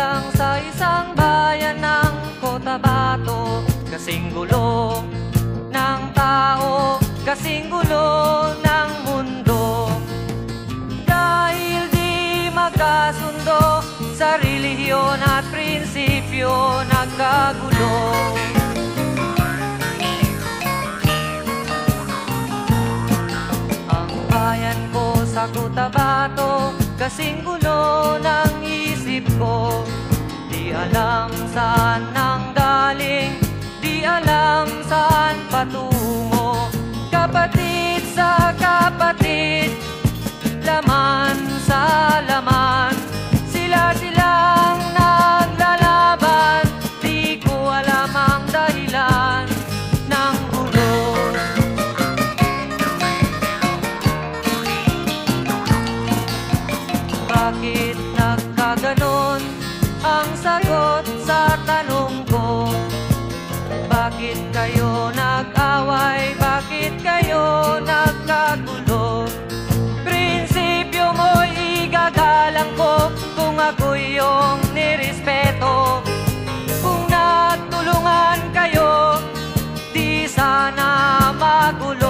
lang sa isang bayan ng Cotabato. Kasing gulo ng tao, kasing gulo ng mundo. Dahil di magkasundo sa relihiyon at prinsipyo nagkagulo. Ang bayan ko sa Cotabato kasing gulo ng ko. Di alam saan nang galing Di alam saan patungo Bakit nagkaganon ang sagot sa tanong ko? Bakit kayo nag-away? Bakit kayo nagkagulo? Prinsipyo mo'y igagalang ko kung ako yung nirespeto. Kung nagtulungan kayo, di sana magulo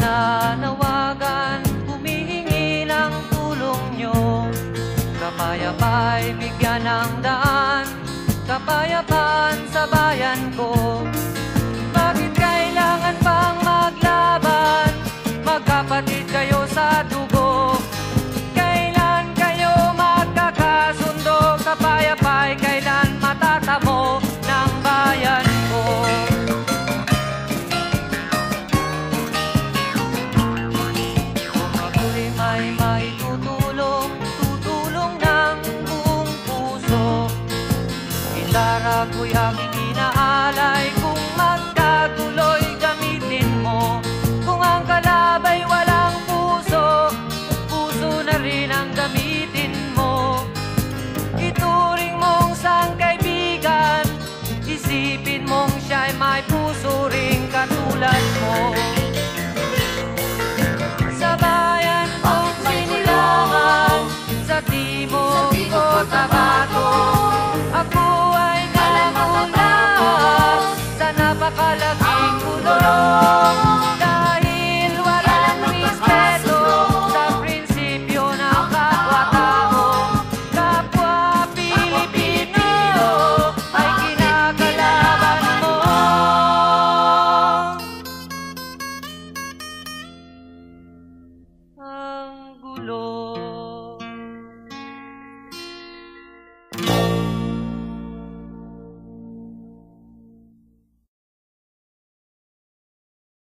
nananawagan Humihingi ng tulong nyo. Kapayapa'y bigyan ng daan Kapayapaan sa bayan ko Gitara ko'y aking inaalay. Kung magkatuloy gamitin mo. Kung ang kalabay walang puso Puso na rin ang gamitin mo. Ituring mong sang kaibigan Isipin